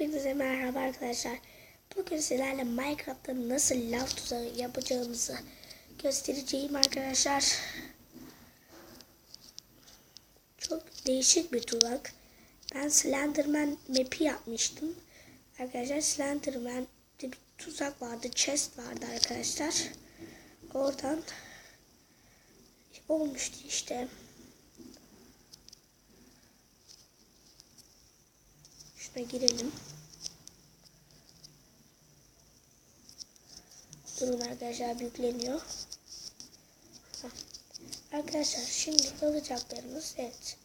Hepinize merhaba arkadaşlar. Bugün sizlerle Minecraft'ta nasıl lav tuzağı yapacağımızı göstereceğim arkadaşlar. Çok değişik bir tuzak. Ben Slenderman map'i yapmıştım. Arkadaşlar Slenderman'de bir tuzak vardı. Chest vardı arkadaşlar. Oradan olmuştu işte. Şuna girelim. Durun arkadaşlar yükleniyor. Arkadaşlar şimdi alacaklarımız evet.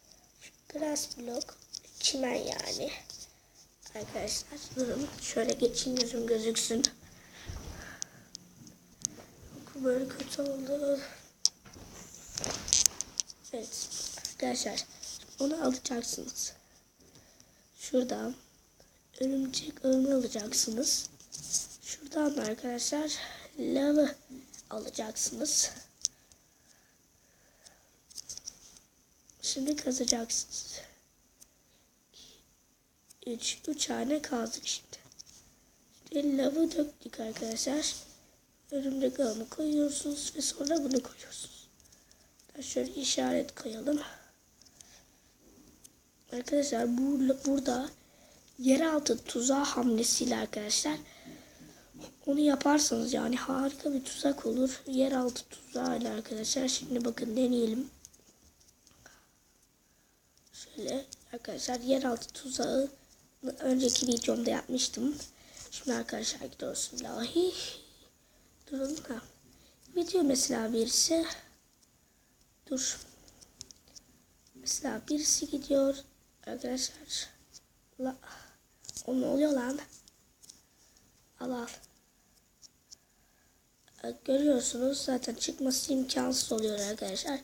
Grass block çimen yani. Arkadaşlar durun şöyle geçeyim yüzüm gözüksün. Böyle kötü oldu. Evet arkadaşlar onu alacaksınız. Şuradan örümcek ağını alacaksınız. Şuradan da arkadaşlar lavı alacaksınız. Şimdi kazacaksınız. 3 3 tane kazdık şimdi. Şimdi lavı döktük arkadaşlar. Örümcek ağını koyuyorsunuz ve sonra bunu koyuyorsunuz. Şöyle işaret koyalım. Arkadaşlar bu, burada yeraltı tuzağı hamlesiyle arkadaşlar onu yaparsanız yani harika bir tuzak olur. Yeraltı tuzağıyla arkadaşlar. Şimdi bakın deneyelim. Şöyle arkadaşlar yeraltı tuzağı önceki videomda yapmıştım. Şimdi arkadaşlar gidiyoruz. Lahi. Durun. Ha. Video mesela birisi dur. Mesela birisi gidiyor arkadaşlar. La, o ne oluyor lan? Al al. Görüyorsunuz zaten çıkması imkansız oluyor arkadaşlar.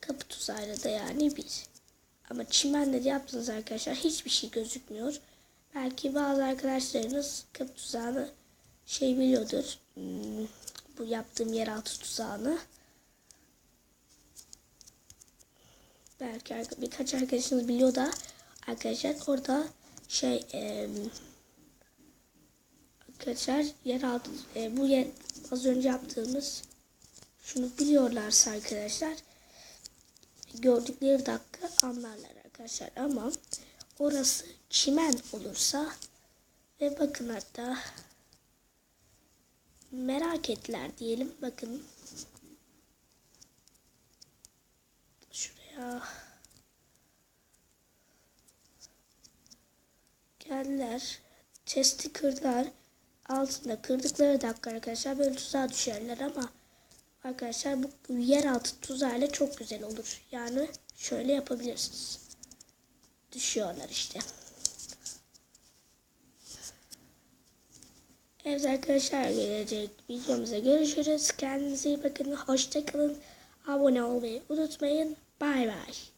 Kapı tuzağıyla da yani bir. Ama çimenle yaptınız arkadaşlar hiçbir şey gözükmüyor. Belki bazı arkadaşlarınız kapı tuzağını şey biliyordur. Hmm, bu yaptığım yeraltı tuzağını. belki birkaç arkadaşınız biliyor da arkadaşlar orada şey e, arkadaşlar yeraltı e, bu yer, az önce yaptığımız şunu biliyorlarsa arkadaşlar gördükleri dakika anlarlar arkadaşlar. Ama orası çimen olursa ve bakın hatta merak ettiler diyelim. Bakın. Şuraya geldiler. Chest'i kırdılar. Altında kırdıkları dakika arkadaşlar böyle tuzağa düşerler ama arkadaşlar bu yeraltı tuzağıyla çok güzel olur. Yani şöyle yapabilirsiniz. Düşüyorlar işte. Evet arkadaşlar gelecek videomuza görüşürüz. Kendinize iyi bakın. Hoşçakalın. Abone olmayı unutmayın. Bay bay.